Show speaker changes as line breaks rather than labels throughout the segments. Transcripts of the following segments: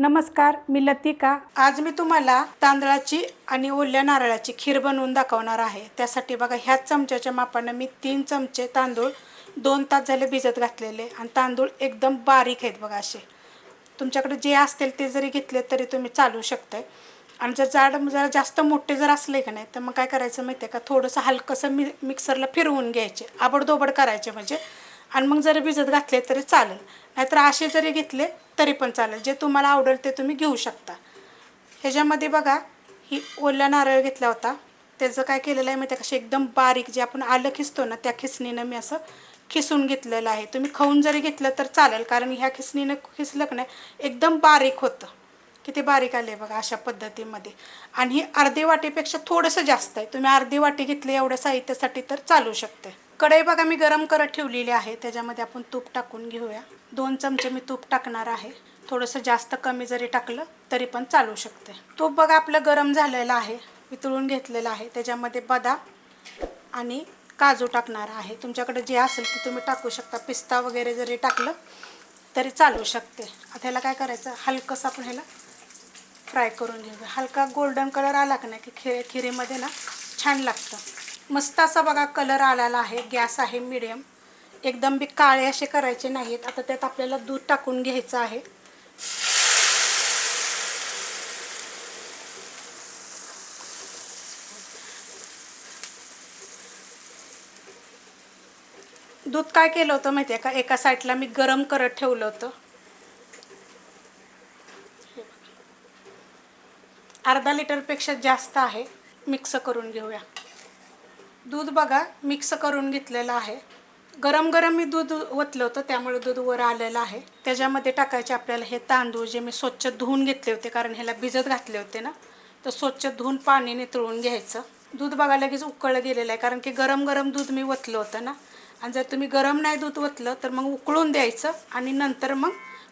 नमस्कार मी लतिका. आज मी तुम्हाला तांदळाची आणि ओल्या नारळाची खीर बनवून दाखवणार आहे. त्यासाठी बघा ह्याच चमच्याच्या मापानं मी तीन चमचे तांदूळ दोन तास झाले भिजत घातलेले आणि तांदूळ एकदम बारीक आहेत बघा असे. तुमच्याकडे जे असतील ते जरी घेतले तरी तुम्ही चालू शकताय. आणि जर जाड जरा जास्त मोठे जर असले का नाही तर मग काय करायचं माहिती आहे का थोडंसं हलकंसं मी मिक्सरला फिरवून घ्यायचे. आबडदोबड करायचे म्हणजे. आणि मग जरी भिजत घातले तरी चालेल. नाहीतर असे जरी घेतले तरी पण चालेल. जे तुम्हाला आवडेल ते तुम्ही घेऊ शकता. ह्याच्यामध्ये बघा ही ओला नारळ घेतला होता. त्याचं काय केलेलं आहे माहिती आहे कशी एकदम बारीक जे आपण आलं खिसतो ना त्या खिसणीनं मी असं खिसून घेतलेलं आहे. तुम्ही खाऊन जरी घेतलं तर चालेल कारण ह्या खिसणीनं खिसलं की नाही एकदम बारीक होतं. किती बारीक आले बघा अशा पद्धतीमध्ये. आणि ही अर्धी वाटीपेक्षा थोडंसं जास्त आहे. तुम्ही अर्धी वाटी घेतली एवढ्या साहित्यासाठी तर चालू शकते कढई बघा मी गरम करत ठेवलेली आहे. त्याच्यामध्ये आपण तूप टाकून घेऊया. दोन चमचे मी तूप टाकणार आहे. थोडंसं जास्त कमी जरी टाकलं तरी पण चालू शकते. तूप बघा आपलं गरम झालेलं आहे. वितळून घेतलेलं आहे. त्याच्यामध्ये बदाम आणि काजू टाकणार आहे. तुमच्याकडे जे असेल ते तुम्ही टाकू शकता. पिस्ता वगैरे जरी टाकलं तरी चालू शकते. आता ह्याला काय करायचं? हलकंसं आपण ह्याला फ्राय करून घेऊया. हलका गोल्डन कलर आला की नाही की खिरे खिरीमध्ये ना छान लागतं. मस्त असा बघा कलर आलेला आहे. गॅस आहे मिडियम एकदम बी काळे असे करायचे नाहीत. आता त्यात आपल्याला दूध टाकून घ्यायचं आहे. दूध काय केलं होतं माहिती आहे का? एका साईडला मी गरम करत ठेवलं होतं. अर्धा लिटरपेक्षा जास्त आहे. मिक्स करून घेऊया. दूध बघा मिक्स करून घेतलेलं आहे. गरम गरम मी दूध ओतलं होतं त्यामुळे दूध वर आलेलं आहे. त्याच्यामध्ये टाकायचे आपल्याला हे तांदूळ जे मी स्वच्छ धुवून घेतले होते कारण ह्याला भिजत घातले होते ना तर स्वच्छ धुवून पाणी नितळून घ्यायचं. दूध बघा लगेच उकळलं गेलेलं आहे कारण की गरम गरम दूध मी ओतलं होतं ना. आणि जर तुम्ही गरम नाही दूध ओतलं तर मग उकळून द्यायचं आणि नंतर मग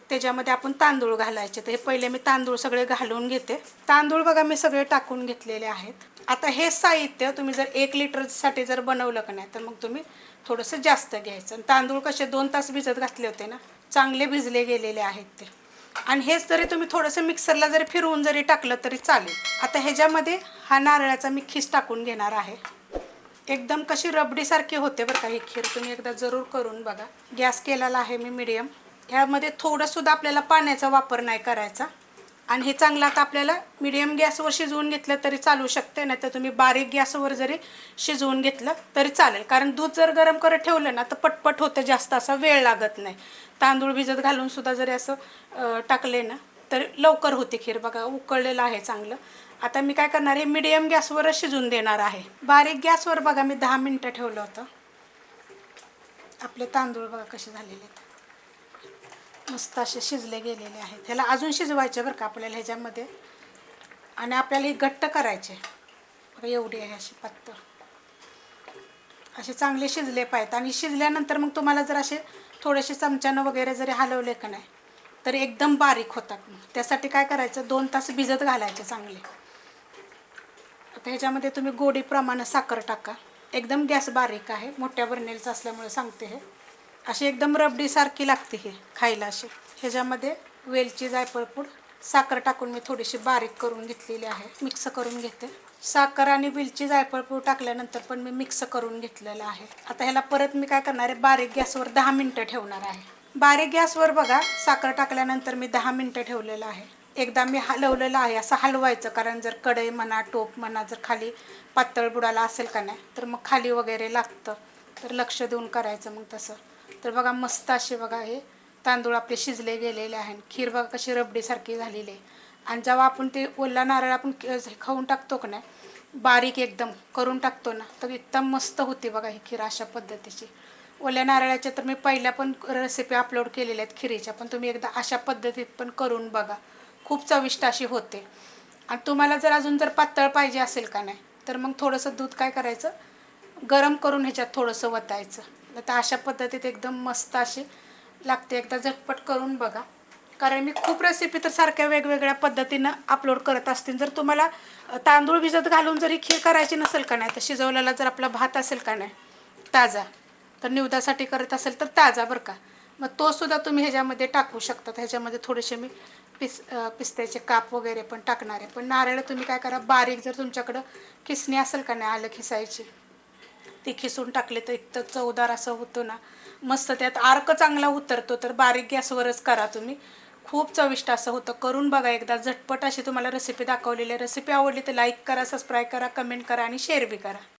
त्याच्यामध्ये आपण तांदूळ घालायचे. तर हे पहिले मी तांदूळ सगळे घालून घेते. तांदूळ बघा मी सगळे टाकून घेतलेले आहेत. आता हे साहित्य तुम्ही जर एक लिटरसाठी जर बनवलं का नाही तर मग तुम्ही थोडंसं जास्त घ्यायचं. आणि तांदूळ कसे दोन तास भिजत घातले होते ना चांगले भिजले गेलेले आहेत ते. आणि हेच जरी तुम्ही थोडंसं मिक्सरला जरी फिरवून जरी टाकलं तरी चालेल. आता ह्याच्यामध्ये हा नारळाचा मी खीस टाकून घेणार आहे. एकदम कशी रबडीसारखी होते बरं का ही खीर तुम्ही एकदा जरूर करून बघा. गॅस केलेला आहे मी मिडियम ह्यामध्ये थोडंसुद्धा आपल्याला पाण्याचा वापर नाही करायचा. आणि हे चांगलं आता आपल्याला मिडियम गॅसवर शिजवून घेतलं तरी चालू शकते नाही तर तुम्ही बारीक गॅसवर जरी शिजवून घेतलं तरी चालेल. कारण दूध जर गरम करत ठेवलं ना तर पटपट होतं जास्त असा वेळ लागत नाही. तांदूळ भिजत घालून सुद्धा जरी असं टाकले ना तर लवकर होते खीर. बघा उकळलेलं आहे चांगलं. आता मी काय करणार आहे मिडियम गॅसवरच शिजवून देणार आहे. बारीक गॅसवर बघा मी दहा मिनटं ठेवलं होतं. आपले तांदूळ बघा कसे झालेले आहेत. मस्त असे शिजले गेलेले आहेत. ह्याला अजून शिजवायचे बरं का आपल्याला ह्याच्यामध्ये. आणि आपल्याला ही घट्ट करायचे. एवढी आहे अशी पातळ असे चांगले शिजले पाहिजेत. आणि शिजल्यानंतर मग तुम्हाला जर असे थोडेसे चमच्यानं वगैरे जरी हलवले का नाही तर एकदम बारीक होतात. मग त्यासाठी काय करायचं? दोन तास भिजत घालायचे चांगले. आता ह्याच्यामध्ये तुम्ही गोडीप्रमाणे साखर टाका. एकदम गॅस बारीक आहे. मोठ्या बर्नेलचं असल्यामुळे सांगते हे. अशी एकदम रबडीसारखी लागते हे खायला अशी. ह्याच्यामध्ये वेलची जायफळपूड साखर टाकून मी थोडीशी बारीक करून घेतलेली आहे. मिक्स करून घेते. साखर आणि वेलची जायफळपूड टाकल्यानंतर पण मी मिक्स करून घेतलेलं आहे. आता ह्याला परत मी काय करणार आहे? बारीक गॅसवर दहा मिनटं ठेवणार आहे. बारीक गॅसवर बघा साखर टाकल्यानंतर मी दहा मिनटं ठेवलेलं आहे. एकदा मी हलवलेलं आहे असं हलवायचं कारण जर कढई म्हणा टोप म्हणा जर खाली पातळ बुडाला असेल का नाही तर मग खाली वगैरे लागतं. तर लक्ष देऊन करायचं मग तसं. तर बघा मस्त असे बघा हे तांदूळ आपले शिजले गेलेले आहे खीर बघा कशी रबडीसारखी झालेली आहे. आणि जेव्हा आपण ते ओला नारळ आपण खाऊन टाकतो का नाही बारीक एकदम करून टाकतो ना तर एकदम मस्त होते बघा ही खीर अशा पद्धतीची. ओल्या नारळाच्या तर मी पहिल्या पण रेसिपी अपलोड केलेल्या आहेत खिरीच्या पण तुम्ही एकदा अशा पद्धतीत पण करून बघा. खूप चविष्ट अशी होते. आणि तुम्हाला जर अजून जर पातळ पाहिजे असेल का नाही तर मग थोडंसं दूध काय करायचं? गरम करून ह्याच्यात थोडंसं वतायचं. तर अशा पद्धतीत एकदम मस्त अशी लागते. एकदा झटपट करून बघा. कारण मी खूप रेसिपी तर सारख्या वेगवेगळ्या पद्धतीनं अपलोड करत असतील जर तुम्हाला तांदूळ भिजत घालून जरी खीर करायची नसेल का नाही तर शिजवलेला जर आपला भात असेल का नाही ताजा तर निवदासाठी करत असेल तर ताजा बरं का. मग तोसुद्धा तुम्ही ह्याच्यामध्ये टाकू शकता. ह्याच्यामध्ये थोडेसे मी पिस पिस्त्याचे काप वगैरे पण टाकणार आहे. पण नारळ तुम्ही काय करा बारीक जर तुमच्याकडं किसणी असेल का नाही आलं खिसायची ते खिसून टाकले तर इतकं चवदार असं होतं ना. मस्त त्यात आर्क चांगला उतरतो तर बारीक गॅसवरच करा तुम्ही. खूप चविष्ट असं होतं. करून बघा एकदा. झटपट अशी तुम्हाला रेसिपी दाखवलेली आहे. रेसिपी आवडली तर लाईक करा सबस्क्राईब करा कमेंट करा आणि शेअर बी करा.